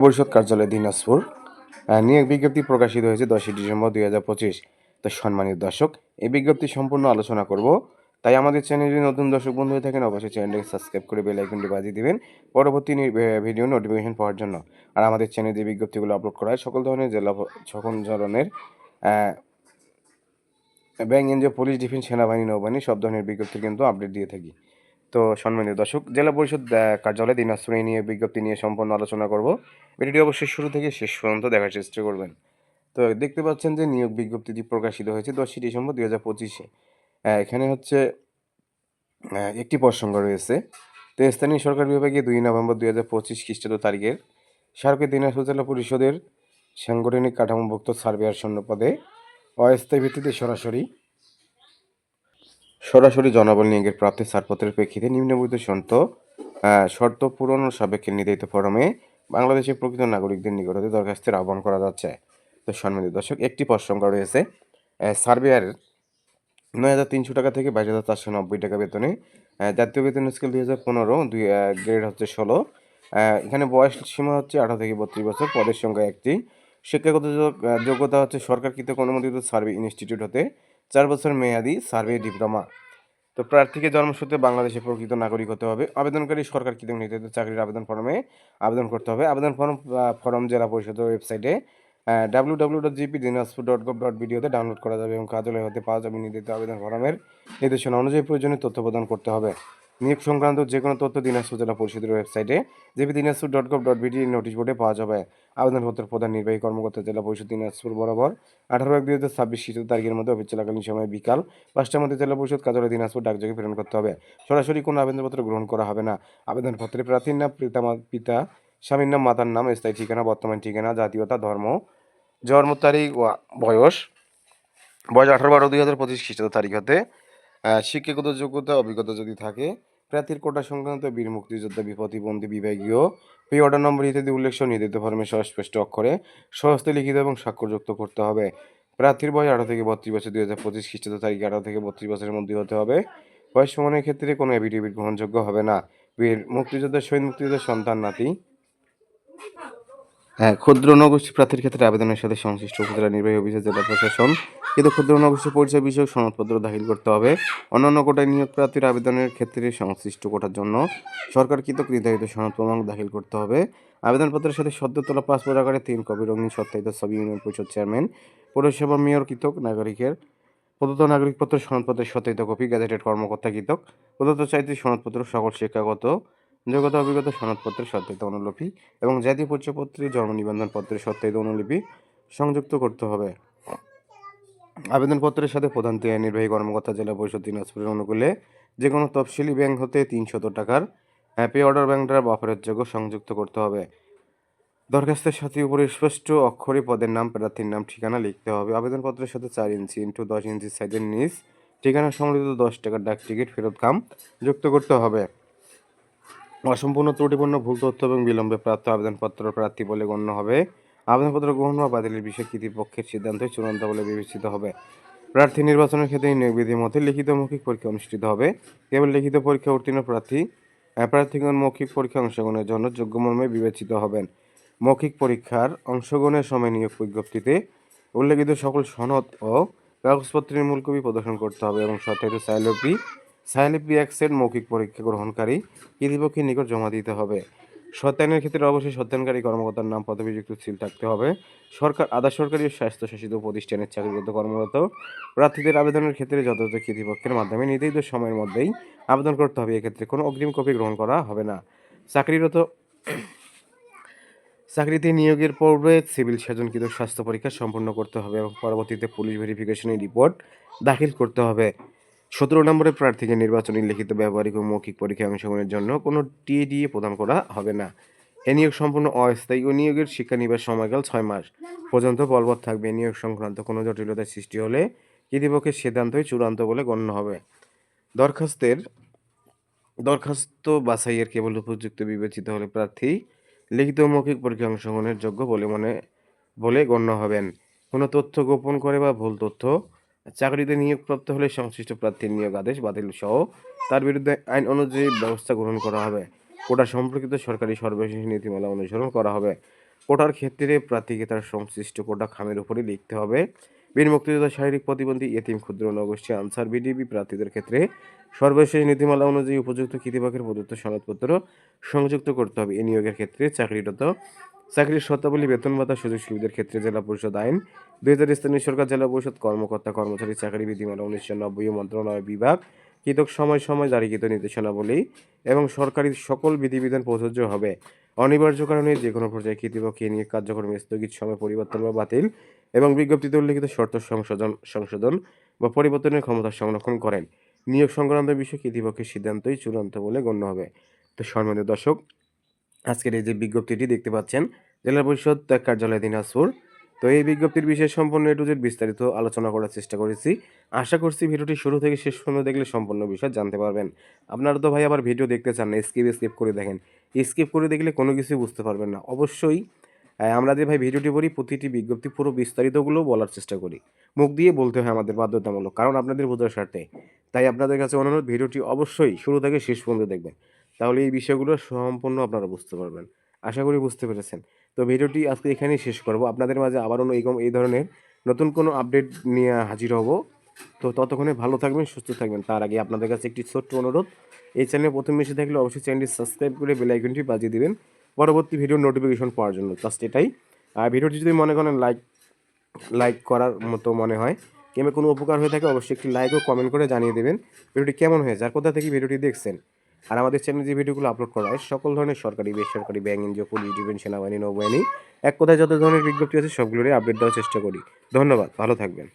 পরিষদ কার্যালয় দিনাজপুর নিয়োগ বিজ্ঞপ্তি প্রকাশিত হয়েছে দশই ডিসেম্বর দুই হাজার পঁচিশ। তো সম্মানিত দর্শক, এই বিজ্ঞপ্তি সম্পূর্ণ আলোচনা করব। তাই আমাদের চ্যানেলে নতুন দর্শক বন্ধু হয়ে থাকেন, অবশ্যই চ্যানেলটাকে সাবস্ক্রাইব করে বেল আইকনটি বাজিয়ে দিবেন পরবর্তী ভিডিও নোটিফিকেশন পাওয়ার জন্য। আর আমাদের চ্যানেলে যে বিজ্ঞপ্তিগুলো আপলোড করা হয়, সকল ধরনের জেলা সকল ধরনের ব্যাংক, এনজিও, পুলিশ, ডিফেন্স, সেনাবাহিনী, নৌবাহিনী, সব ধরনের বিজ্ঞপ্তি কিন্তু আপডেট দিয়ে থাকি। তো সম্মানিত দর্শক, জেলা পরিষদ কার্যালয় দিনাজপুর নিয়ে বিজ্ঞপ্তি নিয়ে সম্পূর্ণ আলোচনা করব। ভিডিওটি অবশ্যই শুরু থেকে শেষ পর্যন্ত দেখার চেষ্টা করবেন। তো দেখতে পাচ্ছেন যে নিয়োগ বিজ্ঞপ্তিটি প্রকাশিত হয়েছে দশই ডিসেম্বর দুই হাজার পঁচিশে। এখানে হচ্ছে একটি প্রসঙ্গ রয়েছে। তো স্থানীয় সরকার বিভাগে দুই নভেম্বর দুই হাজার পঁচিশ খ্রিস্টাব্দ তারিখের সার্কে দিনাজপুর জেলা পরিষদের সাংগঠনিক কাঠামোভুক্ত সার্ভেয়ার শূন্য পদে অস্থায়ী ভিত্তিতে সরাসরি সরাসরি জনবল নিয়োগের প্রাপ্তি ছাড়পত্রের প্রেক্ষিতে নিম্নবর্ণিত শর্ত শর্ত পূরণ সাপেক্ষে নির্ধারিত ফরমে বাংলাদেশের প্রকৃত নাগরিকদের নিকট হতে দরখাস্তের আহ্বান করা যাচ্ছে। তো সম্মানিত দর্শক, একটি প্রসঙ্গ রয়েছে। সার্ভেয়ার নয় হাজার তিনশো টাকা থেকে বাইশ হাজার চারশো নব্বই টাকা বেতনে জাতীয় বেতন স্কেল দুই হাজার পনেরো, দুই গ্রেড হচ্ছে ষোলো। এখানে বয়স সীমা হচ্ছে আঠারো থেকে বত্রিশ বছর, পদের সংখ্যা একটি। শিক্ষাগত যোগ্যতা হচ্ছে সরকারকৃত অনুমোদিত সার্ভে ইনস্টিটিউট হতে চার বছর মেয়াদি সার্ভে ডিপ্লোমা। তো প্রার্থীকে জন্মসূত্রে বাংলাদেশে প্রকৃত নাগরিক হতে হবে। আবেদনকারী সরকার কৃতজ্ঞ নির্ধারিত চাকরির আবেদন ফর্মে আবেদন করতে হবে। আবেদন ফর্ম ফর্ম জেলা পরিষদের ওয়েবসাইটে W W dot GP Dinajpur dot gov dot ভিডিওতে ডাউনলোড করা যাবে এবং কার্যালয় হতে পাওয়া যাবে নির্ধারিত আবেদন ফর্মের নির্দেশনা অনুযায়ী প্রয়োজনীয় তথ্য প্রদান করতে হবে। নিয়োগ সংক্রান্ত যে কোনো তথ্য দিনাজপুর জেলা পরিষদের ওয়েবসাইটে JP Dinajpur dot gov dot ভিডি নোটিশ বোর্ডে পাওয়া যাবে। আবেদনপত্র প্রধান নির্বাহী কর্মকর্তা জেলা পরিষদ দিনাজপুর বরাবর আঠারো এক দুই হাজার ছাব্বিশ শীত তারিখের মধ্যে অফিস চলাকালীন সময় বিকাল পাঁচটার মধ্যে জেলা পরিষদ কার্যালয় দিনাজপুর ডাকযোগে প্রেরণ করতে হবে। সরাসরি কোনো আবেদনপত্র গ্রহণ করা হবে না। আবেদনপত্রে প্রার্থীর নাম, পিতা পিতা, স্বামীর নাম, মাতার নাম, স্থায়ী ঠিকানা, বর্তমান ঠিকানা, জাতীয়তা, ধর্ম, জন্ম তারিখ, ও বয়স বয়স আঠারো বারো দুই হাজার পঁচিশ খ্রিস্টাব্দ তারিখ হতে শিক্ষাগত যোগ্যতা, অভিজ্ঞতা যদি থাকে প্রার্থীর কোটা সংক্রান্ত বীর মুক্তিযোদ্ধা বিপতিবন্ধী বিভাগীয় পে অর্ডার নম্বর ইত্যাদি উল্লেখ নির্ধারিত ফর্মে সুস্পষ্ট অক্ষরে সহস্তে লিখিত এবং স্বাক্ষরযুক্ত করতে হবে। প্রার্থীর বয়স আঠারো থেকে বত্রিশ বছর, দুই হাজার পঁচিশ খ্রিস্টাব্দ তারিখ আঠারো থেকে বত্রিশ বছরের মধ্যে হতে হবে। বয়স সমানের ক্ষেত্রে কোনো এভিডেভিট গ্রহণযোগ্য হবে না। বীর মুক্তিযোদ্ধা, শহীদ মুক্তিযোদ্ধার সন্তান, নাতি। হ্যাঁ ক্ষুদ্র নগোষ্ঠী প্রার্থীর ক্ষেত্রে আবেদনের সাথে সংশ্লিষ্ট উপজেলা নির্বাহী অফিসের জেলা প্রশাসন কিন্তু ক্ষুদ্র নগোষ্ঠী পরিচয় বিষয়ক সনদপত্র দাখিল করতে হবে। অন্যান্য কোটায় নিয়োগ প্রার্থীর আবেদনের ক্ষেত্রে সংশ্লিষ্ট কোটার জন্য সরকারকৃত নির্ধারিত সনদ প্রমাণ দাখিল করতে হবে। আবেদনপত্রের সাথে সদ্য তোলা পাসপোর্ট আকারে তিন কপি রঙিন সত্যায়িত ছবি ইউনিয়ন পরিষদ চেয়ারম্যান, পৌরসভা মেয়র কৃতক, নাগরিকের প্রদত্ত নাগরিকপত্র সনদপত্রের সত্যায়িত কপি, গ্যাজেটেড কর্মকর্তা কৃতক, প্রদত্ত চাইতে সনদপত্র সকল শিক্ষাগত, যোগ্যতা অভিজ্ঞতা সনদপত্রের সত্যায়িত অনুলিপি এবং জাতীয় পরিচয়পত্রে জন্ম নিবন্ধন পত্রের অনুলিপি সংযুক্ত করতে হবে। আবেদনপত্রের সাথে প্রধান নির্বাহী কর্মকর্তা জেলা পরিষদ দিনাজপুরের অনুকূলে যে কোনো তফসিলি ব্যাংক হতে তিনশত টাকার পে অর্ডার ব্যাংক দ্বারা অফারের যোগ্য সংযুক্ত করতে হবে। দরখাস্তের সাথে উপরে স্পষ্ট অক্ষরে পদের নাম, প্রার্থীর নাম, ঠিকানা লিখতে হবে। আবেদনপত্রের সাথে চার ইঞ্চি ইন্টু দশ ইঞ্চি সাইজের নিচ, ঠিকানা সম্বলিত দশ টাকার ডাক টিকিট ফেরত কাম যুক্ত করতে হবে। অসম্পূর্ণ ত্রুটিপূর্ণ ভুল তথ্য এবং বিলম্বে প্রাপ্ত আবেদনপত্র প্রার্থী বলে গণ্য হবে। আবেদনপত্র গ্রহণ বা বাতিলের বিষয়ে কর্তৃপক্ষের সিদ্ধান্ত চূড়ান্ত বলে বিবেচিত হবে। প্রার্থী নির্বাচনের ক্ষেত্রে নিয়োগ বিধির মধ্যে লিখিত মৌখিক পরীক্ষা অনুষ্ঠিত হবে। কেবল লিখিত পরীক্ষা উত্তীর্ণ প্রার্থী প্রার্থীগণ মৌখিক পরীক্ষা অংশগ্রহণের জন্য যোগ্য মর্মে বিবেচিত হবেন। মৌখিক পরীক্ষার অংশগ্রহণের সময় নিয়োগ বিজ্ঞপ্তিতে উল্লেখিত সকল সনদ ও কাগজপত্রের মূল কপি প্রদর্শন করতে হবে এবং সত্যায়িত সাইলোপি সাইলোপি এক সেট মৌখিক পরীক্ষা গ্রহণকারী কর্তৃপক্ষের নিকট জমা দিতে হবে। সত্যায়নের ক্ষেত্রে অবশ্যই সত্যায়নকারী কর্মকর্তার নাম পদবিযুক্ত সিল থাকতে হবে। সরকার, আধা সরকারি ও স্বাস্থ্যশাসিত প্রতিষ্ঠানের চাকরিরত কর্মরত প্রার্থীদের আবেদনের ক্ষেত্রে যথাযথ কর্তৃপক্ষের মাধ্যমে নির্ধারিত সময়ের মধ্যেই আবেদন করতে হবে। এক্ষেত্রে কোনো অগ্রিম কপি গ্রহণ করা হবে না। চাকরিরত চাকরিতে নিয়োগের পূর্বে সিভিল সার্জনকৃত স্বাস্থ্য পরীক্ষা সম্পন্ন করতে হবে এবং পরবর্তীতে পুলিশ ভেরিফিকেশনের রিপোর্ট দাখিল করতে হবে। সতেরো নম্বরের প্রার্থীকে নির্বাচনী লিখিত ব্যবহারিক ও মৌখিক পরীক্ষায় অংশগ্রহণের জন্য কোনো টিএডিএ প্রদান করা হবে না। এ নিয়োগ সম্পূর্ণ অস্থায়ী ও নিয়োগের শিক্ষানিবাস সময়কাল ছয় মাস। পর্যন্ত বলবৎ থাকবে নিয়োগ সংক্রান্ত কোনো জটিলতার সৃষ্টি হলে কর্তৃপক্ষের সিদ্ধান্তই চূড়ান্ত বলে গণ্য হবে। দরখাস্তের, দরখাস্ত বাছাইয়ের কেবল উপযুক্ত বিবেচিত হলে প্রার্থী লিখিত মৌখিক পরীক্ষায় অংশগ্রহণের যোগ্য বলে মনে, বলে গণ্য হবেন। কোনো তথ্য গোপন করে বা ভুল তথ্য চাকরিতে নিয়োগপ্রাপ্ত হলে সংশ্লিষ্ট প্রার্থীর নিয়োগ আদেশ বাতিল সহ তার বিরুদ্ধে আইন অনুযায়ী ব্যবস্থা গ্রহণ করা হবে। কোটা সম্পর্কিত সরকারি সর্বশেষ নীতিমালা অনুসরণ করা হবে। কোটার ক্ষেত্রে প্রার্থীকে তার সংশ্লিষ্ট কোটা খামের উপরে লিখতে হবে। বীর মুক্তিযোদ্ধা, শারীরিক প্রতিবন্ধী, এতিম, ক্ষুদ্র, নগোষ্ঠী, আনসার, বিডিবি প্রার্থীদের ক্ষেত্রে সর্বশেষ নীতিমালা অনুযায়ী উপযুক্ত কৃতিপক্ষের প্রদত্ত সনদপত্র সংযুক্ত করতে হবে। এই নিয়োগের ক্ষেত্রে চাকরিরত চাকরির শর্তাবলী বেতন ভাতা সুযোগ সুবিধার ক্ষেত্রে জেলা পরিষদ আইন, দুই হাজার স্থানীয় সরকার জেলা পরিষদ কর্মকর্তা, কর্মচারী, চাকরি বিধিমালা উনিশশো নব্বই মন্ত্রণালয় বিভাগ, কৃতক সময় সময় জারিকৃত নির্দেশনাবলী এবং সরকারি সকল বিধিবিধান প্রযোজ্য হবে। অনিবার্য কারণে যে কোনো পর্যায়ে কৃতিপক্ষে নিয়ে কার্যক্রমে স্থগিত, সময় পরিবর্তন বা বাতিল এবং বিজ্ঞপ্তিতে উল্লিখিত শর্ত সংশোধন সংশোধন বা পরিবর্তনের ক্ষমতা সংরক্ষণ করেন। নিয়োগ সংক্রান্ত বিষয়ে কৃতিপক্ষের সিদ্ধান্তই চূড়ান্ত বলে গণ্য হবে। তো সম্মানিত দর্শক আজকের এই যে বিজ্ঞপ্তিটি দেখতে পাচ্ছেন, জেলা পরিষদ কার্যালয় দিনাজপুর। তো এই বিজ্ঞপ্তির বিষয়ে সম্পূর্ণ এ বিস্তারিত আলোচনা করার চেষ্টা করেছি। আশা করছি ভিডিওটি শুরু থেকে শেষ পর্যন্ত দেখলে সম্পূর্ণ বিষয় জানতে পারবেন। আপনারা তো ভাই আবার ভিডিও দেখতে চান না, স্কিপ স্কিপ করে দেখেন। স্কিপ করে দেখলে কোনো কিছুই বুঝতে পারবেন না। অবশ্যই আমরা যে ভাই ভিডিওটি বলি প্রতিটি বিজ্ঞপ্তি পুরো বিস্তারিতগুলো বলার চেষ্টা করি। মুখ দিয়ে বলতে হয় আমাদের বাধ্যতামূলক, কারণ আপনাদের বোঝার স্বার্থে। তাই আপনাদের কাছে অনুরোধ, ভিডিওটি অবশ্যই শুরু থেকে শেষ পর্যন্ত দেখবেন। তাহলে এই বিষয়গুলো সম্পূর্ণ আপনারা বুঝতে পারবেন। আশা করি বুঝতে পেরেছেন। তো ভিডিওটি আজকে এখানেই শেষ করব। আপনাদের মাঝে আবারও এইরকম এই ধরনের নতুন কোনো আপডেট নিয়ে হাজির হব। তো ততক্ষণে ভালো থাকবেন, সুস্থ থাকবেন। তার আগে আপনাদের কাছে একটি ছোট্ট অনুরোধ। এই চ্যানেলে প্রথম এসে থাকলে অবশ্যই চ্যানেলটি সাবস্ক্রাইব করে বেল আইকনটি বাজিয়ে দেবেন। পরবর্তী ভিডিওর নোটিফিকেশন পাওয়ার জন্য। জাস্ট এটাই। আর ভিডিওটি যদি মনে করেন লাইক লাইক করার মতো মনে হয় কিংবা কোনো উপকার হয়ে থাকে, অবশ্যই একটি লাইক ও কমেন্ট করে জানিয়ে দেবেন। ভিডিওটি কেমন হয়েছে, আর কোথা থেকে ভিডিওটি দেখছেন আর আমাদের চ্যানেলে যে ভিডিওগুলো আপলোড করা হয়, সকল ধরনের সরকারি, বেসরকারি ব্যাংক এনজিও পুলিশ ডিফেন্স সেনাবাহিনী, নৌবাহিনী, এক কথায় যত ধরনের বিজ্ঞপ্তি আছে, সবগুলোরই আপডেট দেওয়ার চেষ্টা করি। ধন্যবাদ, ভালো থাকবেন।